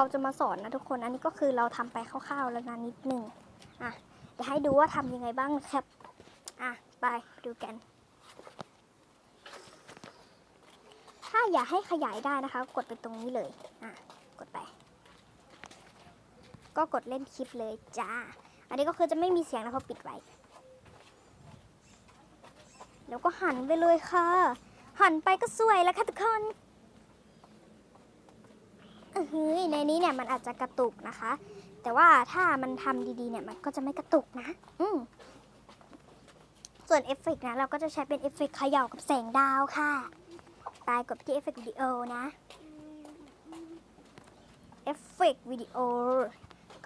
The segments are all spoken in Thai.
เราจะมาสอนนะทุกคน อันนี้ก็คือเราทำไปคร่าวๆแล้วนะนิดนึงอะเดี๋ยวให้ดูว่าทำยังไงบ้างครับ อะไปดูกัน ถ้าอยากให้ขยายได้นะคะ กดไปตรงนี้เลย อะกดไป ก็กดเล่นคลิปเลยจ้า อันนี้ก็คือจะไม่มีเสียงนะเพราะปิดไว้ แล้วก็หันไปเลยค่ะ หันไปก็สวยแล้วค่ะทุกคน เฮ้ยในนี้เนี่ยมันอาจจะกระตุกนะคะ แต่ว่าถ้ามันทำดีๆเนี่ยมันก็จะไม่กระตุกนะ อืส่วนเอฟเฟกต์นะเราก็จะใช้เป็นเอฟเฟกต์เขย่ากับแสงดาวค่ะ ตายกดที่เอฟเฟกต์วิดีโอนะเอฟเฟกต์วิดีโอ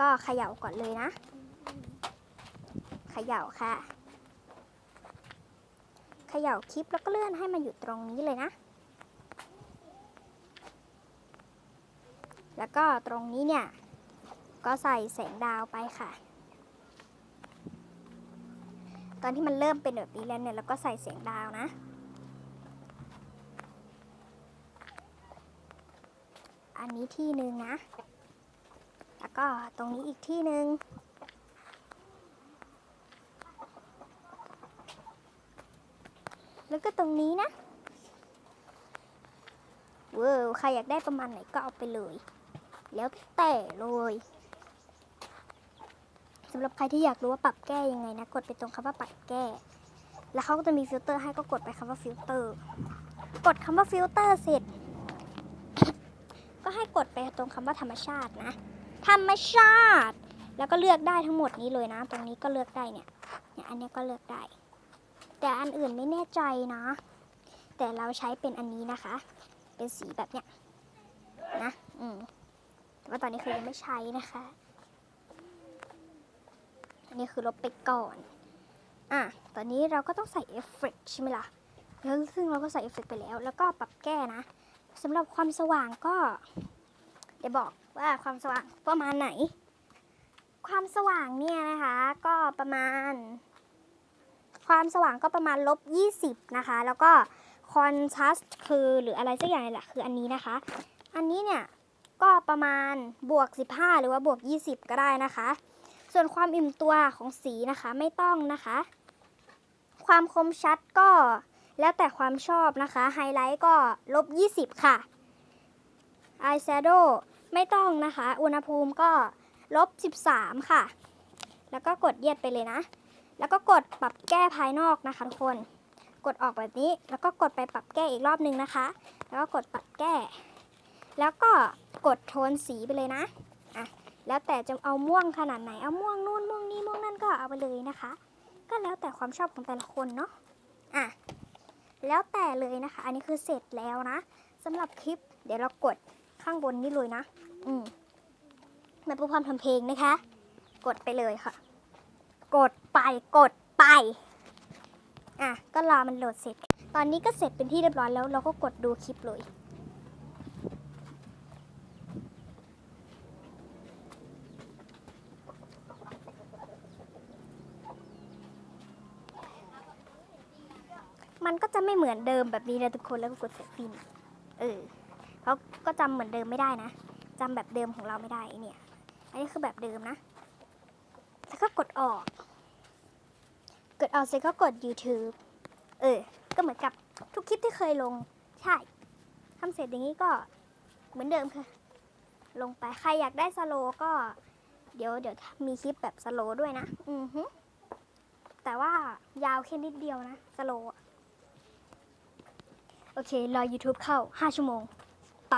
ก็เขย่าก่อนเลยนะ เขย่าค่ะ เขย่าคลิปแล้วก็เลื่อนให้มันอยู่ตรงนี้เลยนะ แล้วก็ตรงนี้เนี่ย ก็ใส่แสงดาวไปค่ะ ตอนที่มันเริ่มเป็นแบบนี้แล้วเนี่ยเราก็ใส่แสงดาวนะ อันนี้ที่หนึ่งนะ แล้วก็ตรงนี้อีกที่หนึ่งแล้วก็ตรงนี้นะเว้าวใครอยากได้ประมาณไหนก็เอาไปเลย แล้วแต่เลยสำหรับใครที่อยากรู้ว่าปรับแก้ยังไงนะ กดไปตรงคำว่าปรับแก้ แล้วเขาก็จะมีฟิลเตอร์ให้ก็กดไปคำว่าฟิลเตอร์ กดคำว่าฟิลเตอร์เสร็จ ก็ให้กดไปตรงคำว่าธรรมชาตินะ ธรรมชาติ แล้วก็เลือกได้ทั้งหมดนี้เลยนะ ตรงนี้ก็เลือกได้เนี่ย เนี่ยอันนี้ก็เลือกได้ แต่อันอื่นไม่แน่ใจนะ แต่เราใช้เป็นอันนี้นะคะ เป็นสีแบบเนี้ยนะ อืม แต่ว่าตอนนี้คือยังไม่ใช้นะคะ อันนี้คือลบไปก่อน อะ ตอนนี้เราก็ต้องใส่เอฟเฟกใช่ไหมล่ะ แล้วซึ่งเราก็ใส่เอฟเฟกไปแล้ว แล้วก็ปรับแก้นะสำหรับความสว่างก็ เดี๋ยวบอกว่าความสว่างประมาณไหน ความสว่างเนี่ยนะคะ ก็ประมาณ ความสว่างก็ประมาณลบ20 นะคะ แล้วก็คอนทราสต์คือหรืออะไรสักอย่างนี่แหละคืออันนี้นะคะ อันนี้เนี่ย ก็ประมาณบวก 15 หรือว่าบวก 20 ก็ได้นะคะ ส่วนความอิ่มตัวของสีนะคะไม่ต้องนะคะ ความคมชัดก็แล้วแต่ความชอบนะคะ ไฮไลท์ก็ลบ 20 ค่ะอายแชโดว์ไม่ต้องนะคะ อุณหภูมิก็ลบ 13 ค่ะ แล้วก็กดเยียดไปเลยนะ แล้วก็กดปรับแก้ภายนอกนะคะทุกคน กดออกแบบนี้ แล้วก็กดไปปรับแก้อีกรอบนึงนะคะ แล้วก็กดปรับแก้ แล้วก็ กดโทนสีไปเลยนะอะแล้วแต่จะเอาม่วงขนาดไหน เอาม่วงนู่นม่วงนี้ม่วงนั่นก็เอาไปเลยนะคะ ก็แล้วแต่ความชอบของแต่ละคนเนาะอะแล้วแต่เลยนะคะ อันนี้คือเสร็จแล้วนะสำหรับคลิป เดี๋ยวเรากดข้างบนนี่เลยนะ อืมเหมันเป็นความทำเพลงนะคะ กดไปเลยค่ะ กดไปกดไปอะก็รอมันโหลดเสร็จ ตอนนี้ก็เสร็จเป็นที่เรียบร้อยแล้วเราก็กดดูคลิปเลย มันก็จะไม่เหมือนเดิมแบบนี้นะทุกคนแล้วก็กดเสร็จฟินเออเขาก็จำเหมือนเดิมไม่ได้นะจำแบบเดิมของเราไม่ได้เนี่ยอันนี้คือแบบเดิมนะ แล้วก็กดออก กดออกเสร็จก็กด YouTube เออ ก็เหมือนกับทุกคลิปที่เคยลง ใช่ทำเสร็จอย่างนี้ก็เหมือนเดิมค่ะ ลงไป ใครอยากได้สโลก็ เดี๋ยวเดี๋ยวมีคลิปแบบสโลด้วยนะ อือฮึแต่ว่ายาวแค่นิดเดียวนะ สโล โอเค รอ YouTube เข้า 5 ชั่วโมง ไป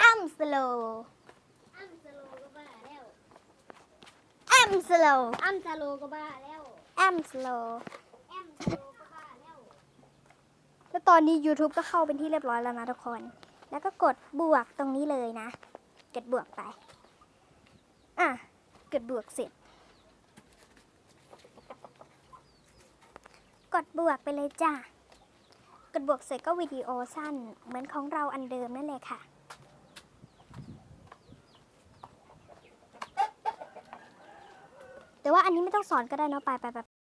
อัมสโลอ้ำสโลก็บ้าแล้ว อัมสโลอ้ำสโลก็บ้าแล้ว อัมสโลแอมสโลก็บ้าแล้ว แล้วตอนนี้ YouTube ก็เข้าเป็นที่เรียบร้อยแล้วนะทุกคน แล้วก็กดบวกตรงนี้เลยนะ กดบวกไป อะกดบวกเสร็จ กดบวกไปเลยจ้ะ กดบวกเสร็จก็วิดีโอสั้น เหมือนของเราอันเดิมนั่นเลยค่ะ แต่ว่าอันนี้ไม่ต้องสอนก็ได้เนาะไปไปไป